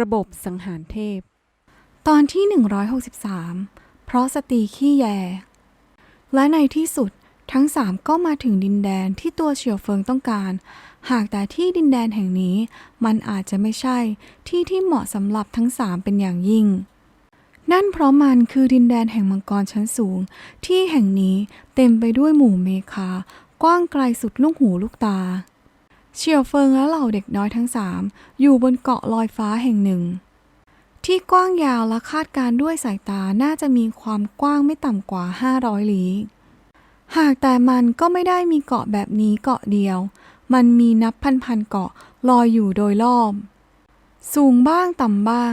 ระบบสังหารเทพ ตอนที่ 163 เพราะสตรีขี้แย และในที่สุดทั้งสามก็มาถึงดินแดนที่ตัวเฉียวเฟิงต้องการ หากแต่ที่ดินแดนแห่งนี้มันอาจจะไม่ใช่ที่ที่เหมาะสำหรับทั้งสามเป็นอย่างยิ่ง นั่นเพราะมันคือดินแดนแห่งมังกรชั้นสูง ที่แห่งนี้เต็มไปด้วยหมู่เมฆากว้างไกลสุดลูกหูลูกตา เฉียวเฟิงและเหล่าเด็กน้อยทั้งสามอยู่บนเกาะลอยฟ้าแห่งหนึ่ง ที่กว้างยาวและคาดการด้วยสายตาน่าจะมีความกว้างไม่ต่ำกว่า 500 ลี้หากแต่มันก็ไม่ได้มีเกาะแบบนี้เกาะเดียว มันมีนับพันๆเกาะลอยอยู่โดยรอบ สูงบ้างต่ำบ้าง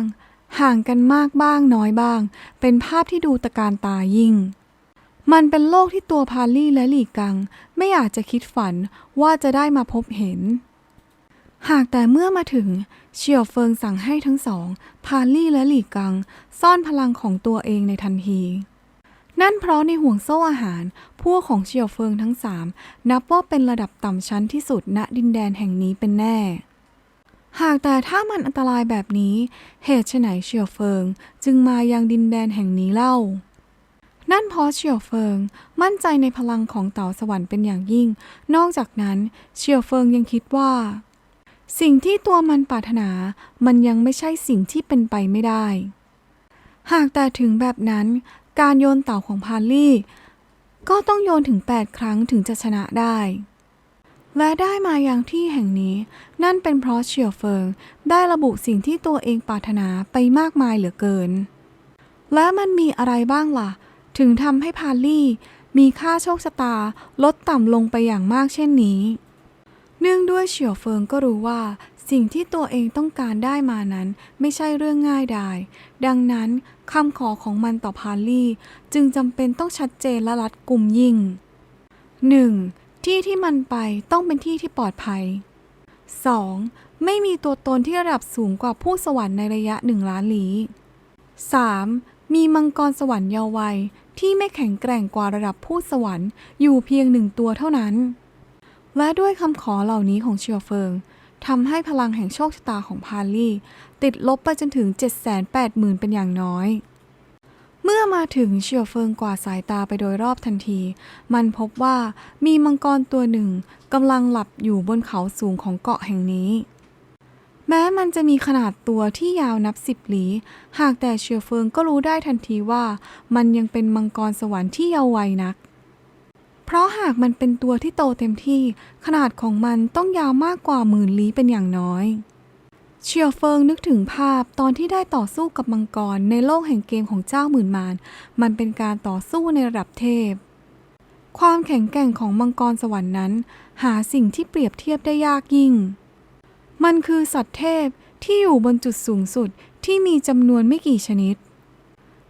ห่างกันมากบ้างน้อยบ้าง เป็นภาพที่ดูตะการตายิ่ง มันเป็นโลกที่ตัวพาลี่และหลีกัง ไม่อาจจะคิดฝันว่าจะได้มาพบเห็น หากแต่เมื่อมาถึงเฉียวเฟิงสั่งให้ทั้งสอง พาลี่และหลีกัง ซ่อนพลังของตัวเองในทันที นั่นเพราะในห่วงโซ่อาหาร พวกของเฉียวเฟิงทั้งสามนับว่าเป็นระดับต่ำชั้นที่สุดณดินแดนแห่งนี้เป็นแน่ หากแต่ถ้ามันอันตรายแบบนี้ เหตุไฉนเฉียวเฟิงจึงมายังดินแดนแห่งนี้เล่า นั่นเพราะเฉียวเฟิง มั่นใจในพลังของเต่าสวรรค์เป็นอย่างยิ่ง นอกจากนั้นเฉียวเฟิงยังคิดว่า สิ่งที่ตัวมันปรารถนา มันยังไม่ใช่สิ่งที่เป็นไปไม่ได้ หากแต่ถึงแบบนั้น การโยนเต่าของพาลี่ ก็ต้องโยนถึง 8 ครั้งถึงจะชนะได้และได้มาอยังที่แห่งนี้ นั่นเป็นเพราะเฉียวเฟิง ได้ระบุสิ่งที่ตัวเองปรารถนาไปมากมายเหลือเกิน และมันมีอะไรบ้างล่ะ ถึงทำให้พาลี่มีค่าโชคชะตาลดต่ำลงไปอย่างมากเช่นนี้ เนื่องด้วยเฉียวเฟิงก็รู้ว่า สิ่งที่ตัวเองต้องการได้มานั้นไม่ใช่เรื่องง่ายดาย ดังนั้นคำขอของมันต่อพาลลี่จึงจำเป็นต้องชัดเจนและรัดกุมยิ่ง 1. ที่ที่มันไปต้องเป็นที่ที่ปลอดภัย 2. ไม่มีตัวตนที่ระดับสูงกว่าผู้สวรรค์ในระยะหนึ่งล้านลี้ 3. มีมังกรสวรรค์เยาว์วัย ที่ไม่แข็งแกร่งกว่าระดับผู้สวรรค์อยู่เพียงหนึ่งตัวเท่านั้น และด้วยคำขอเหล่านี้ของเชียวเฟิงทำให้พลังแห่งโชคชะตาของพาลี่ ติดลบไปจนถึง 780,000 เป็นอย่างน้อย เมื่อมาถึงเชียวเฟิงกวาดสายตาไปโดยรอบทันที มันพบว่ามีมังกรตัวหนึ่งกำลังหลับอยู่บนเขาสูงของเกาะแห่งนี้ แม้มันจะมีขนาดตัวที่ยาวนับสิบหลี หากแต่เชียวเฟิงก็รู้ได้ทันทีว่ามันยังเป็นมังกรสวรรค์ที่เยาว์วัยนัก เพราะหากมันเป็นตัวที่โตเต็มที่ ขนาดของมันต้องยาวมากกว่าหมื่นลี้เป็นอย่างน้อย เชียวเฟิงนึกถึงภาพตอนที่ได้ต่อสู้กับมังกรในโลกแห่งเกมของเจ้าหมื่นมาร มันเป็นการต่อสู้ในระดับเทพ ความแข็งแกร่งของมังกรสวรรค์นั้น หาสิ่งที่เปรียบเทียบได้ยากยิ่ง มันคือสัตว์เทพที่อยู่บนจุดสูงสุดที่มีจำนวนไม่กี่ชนิด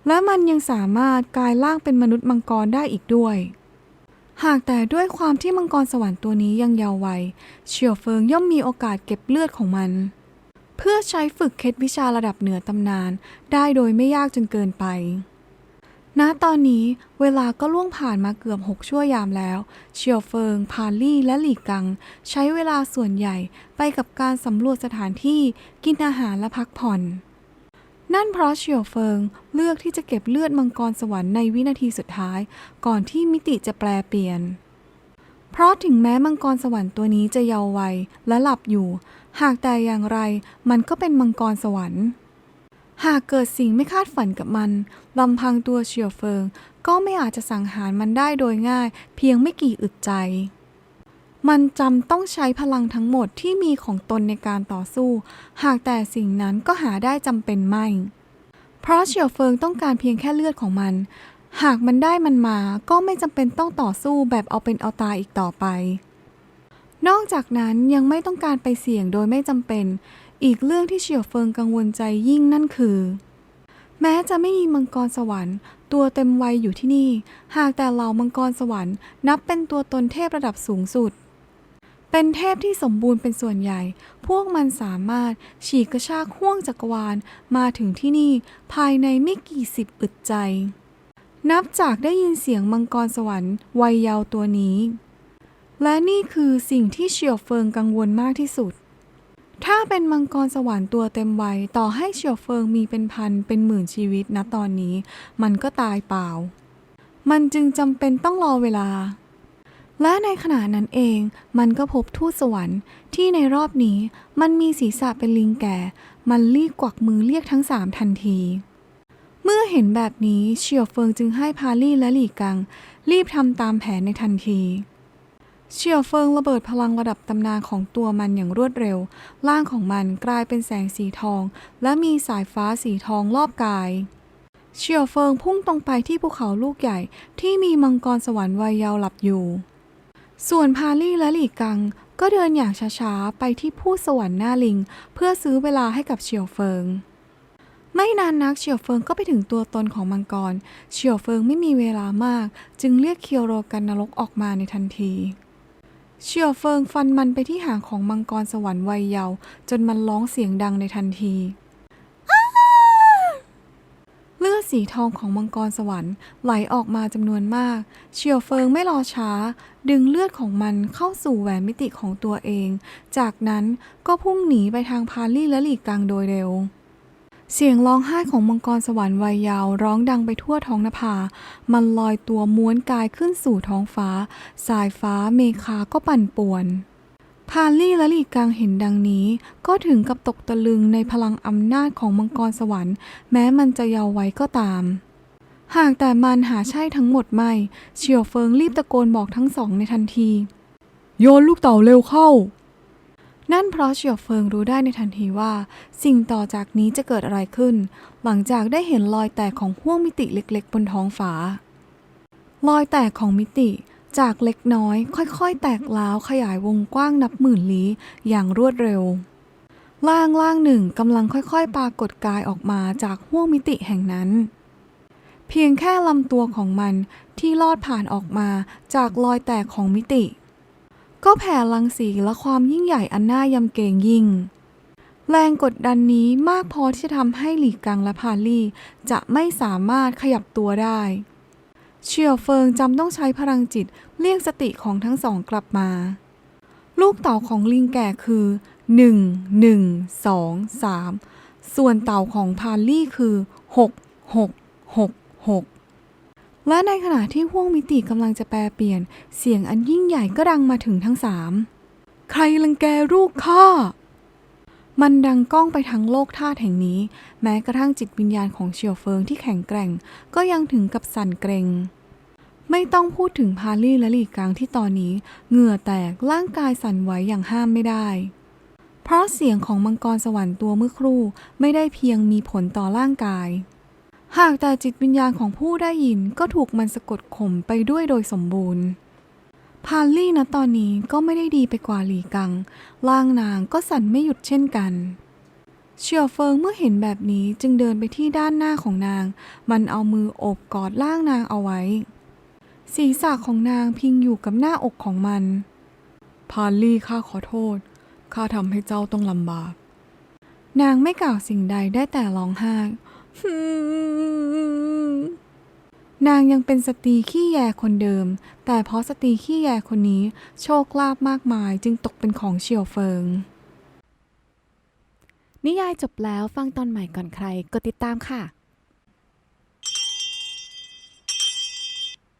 และมันยังสามารถกลายร่างเป็นมนุษย์มังกรได้อีกด้วย หากแต่ด้วยความที่มังกรสวรรค์ตัวนี้ยังเยาว์วัยเฉียวเฟิงย่อมมีโอกาสเก็บเลือดของมัน เพื่อใช้ฝึกเคล็ดวิชาระดับเหนือตำนานได้โดยไม่ยากจนเกินไป ณตอนนี้เวลาก็ล่วงผ่านมาเกือบหกชั่วยามแล้วเฉียวเฟิง พาลี่และหลี่กัง ใช้เวลาส่วนใหญ่ไปกับการสำรวจสถานที่กินอาหารและพักผ่อน นั่นเพราะเฉียวเฟิงเลือกที่จะเก็บเลือดมังกรสวรรค์ในวินาทีสุดท้าย ก่อนที่มิติจะแปลเปลี่ยน เพราะถึงแม้มังกรสวรรค์ตัวนี้จะเยาว์วัยและหลับอยู่ หากแต่อย่างไรมันก็เป็นมังกรสวรรค์ หากเกิดสิ่งไม่คาดฝันกับมันลำพังตัวเฉียวเฟิง ก็ไม่อาจจะสังหารมันได้โดยง่าย เพียงไม่กี่อึดใจ มันจำต้องใช้พลังทั้งหมดที่มีของตนในการต่อสู้ หากแต่สิ่งนั้นก็หาได้จำเป็นไม่ เพราะเฉียวเฟิงต้องการเพียงแค่เลือดของมัน หากมันได้มันมาก็ไม่จำเป็นต้องต่อสู้แบบเอาเป็นเอาตายอีกต่อไปนอกจากนั้นยังไม่ต้องการไปเสี่ยงโดยไม่จำเป็น อีกเรื่องที่เฉียวเฟิงกังวลใจยิ่งนั่นคือ แม้จะไม่มีมังกรสวรรค์ตัวเต็มวัยอยู่ที่นี่ หากแต่เหล่ามังกรสวรรค์นับเป็นตัวตนเทพระดับสูงสุด เป็นเทพที่สมบูรณ์เป็นส่วนใหญ่ พวกมันสามารถฉีกกระชากห่วงจักรวาลมาถึงที่นี่ภายในไม่กี่สิบอึดใจ นับจากได้ยินเสียงมังกรสวรรค์วัยเยาว์ตัวนี้ และนี่คือสิ่งที่เฉียวเฟิงกังวลมากที่สุด ถ้าเป็นมังกรสวรรค์ตัวเต็มวัยต่อให้เฉียวเฟิงมีเป็นพันเป็นหมื่นชีวิตนะตอนนี้ มันก็ตายเปล่า มันจึงจำเป็นต้องรอเวลา และในขณะนั้นเอง มันก็พบทูตสวรรค์ที่ในรอบนี้มันมีศีรษะเป็นลิงแก่ มันรีบกวักมือเรียกทั้งสามทันที เมื่อเห็นแบบนี้เฉียวเฟิงจึงให้พาลี่และหลี่กัง รีบทำตามแผนในทันที เฉียวเฟิงระเบิดพลังระดับตำนานของตัวมันอย่างรวดเร็ว ร่างของมันกลายเป็นแสงสีทอง และมีสายฟ้าสีทองรอบกายเฉียวเฟิงพุ่งตรงไปที่ภูเขาลูกใหญ่ที่มีมังกรสวรรค์วัยเยาว์หลับอยู่ ส่วนพาลี่และหลี่กัง ก็เดินอย่างช้าๆ ไปที่ผู้สวรรค์หน้าลิง เพื่อซื้อเวลาให้กับเฉียวเฟิง ไม่นานนักเฉียวเฟิงก็ไปถึงตัวตนของมังกร เฉียวเฟิงไม่มีเวลามาก จึงเรียกเคียวโรกันนรกออกมาในทันที เฉียวเฟิงฟันมันไปที่หางของมังกรสวรรค์วัยเยาว์จนมันร้องเสียงดังในทันทีเลือดสีทองของมังกรสวรรค์ไหลออกมาจำนวนมาก เฉียวเฟิงไม่รอช้า ดึงเลือดของมันเข้าสู่แหวนมิติของตัวเอง จากนั้นก็พุ่งหนีไปทางพาลี่และหลีกังโดยเร็ว เสียงร้องไห้ของมังกรสวรรค์วัยยาวร้องดังไปทั่วท้องนภา มันลอยตัวม้วนกายขึ้นสู่ท้องฟ้า สายฟ้าเมฆาก็ปั่นป่วน พาลี่และลีกังเห็นดังนี้ ก็ถึงกับตกตะลึงในพลังอำนาจของมังกรสวรรค์ แม้มันจะเยาว์ไว้ก็ตาม หากแต่มันหาใช่ทั้งหมดไม่ เฉียวเฟิงรีบตะโกนบอกทั้งสองในทันที โยนลูกเต่าเร็วเข้า นั่นเพราะเฉียวเฟิงรู้ได้ในทันทีว่า สิ่งต่อจากนี้จะเกิดอะไรขึ้น หลังจากได้เห็นรอยแตกของห้วงมิติเล็กๆ บนท้องฟ้ารอยแตกของมิติจากเล็กน้อย ค่อยๆ แตกล้าวขยายวงกว้างนับหมื่นลี้อย่างรวดเร็ว ล่างล่างหนึ่งกำลังค่อยๆ ปรากฏกายออกมาจากห้วงมิติแห่งนั้น เพียงแค่ลำตัวของมันที่ลอดผ่านออกมาจากรอยแตกของมิติ ก็แผ่รังสีและความยิ่งใหญ่อันน่ายำเกรงยิ่ง แรงกดดันนี้มากพอที่จะทำให้หลีกังและพาลี่จะไม่สามารถขยับตัวได้เฉียวเฟิงจำต้องใช้พลังจิตเรียกสติของทั้งสองกลับมา ลูกเต่าของลิงแก่คือ 1 1 2 3 ส่วนเต่าของพาลี่คือ 6 6 6 6 และในขณะที่ห้วงมิติกำลังจะแปลเปลี่ยน เสียงอันยิ่งใหญ่ก็ดังมาถึงทั้งสามใครลังแกลูกข้ามันดังก้องไปทั้งโลกธาตุแห่งนี้ แม้กระทั่งจิตวิญญาณของเฉียวเฟิงที่แข็งแกร่ง ก็ยังถึงกับสั่นเกรง ไม่ต้องพูดถึงพาลี่และหลีกังที่ตอนนี้ เหงื่อแตกร่างกายสั่นไหวอย่างห้ามไม่ได้ เพราะเสียงของมังกรสวรรค์ตัวเมื่อครู่ไม่ได้เพียงมีผลต่อร่างกาย หากแต่จิตวิญญาณของผู้ได้ยินก็ถูกมันสะกดข่มไปด้วยโดยสมบูรณ์ พาลี่นะตอนนี้ก็ไม่ได้ดีไปกว่าหลีกังร่างนางก็สั่นไม่หยุดเช่นกัน เฉียวเฟิงเมื่อเห็นแบบนี้จึงเดินไปที่ด้านหน้าของนาง มันเอามือโอบกอดร่างนางเอาไว้ ศีรษะของนางพิงอยู่กับหน้าอกของมัน พาลี่ข้าขอโทษ ข้าทำให้เจ้าต้องลำบาก นางไม่กล่าวสิ่งใดได้แต่ร้องไห้ นางยังเป็นสตรีขี้แยคนเดิม แต่เพราะสตรีขี้แยคนนี้โชคลาภมากมายจึงตกเป็นของเฉียวเฟิง นิยายจบแล้วฟังตอนใหม่ก่อนใครกดติดตามค่ะ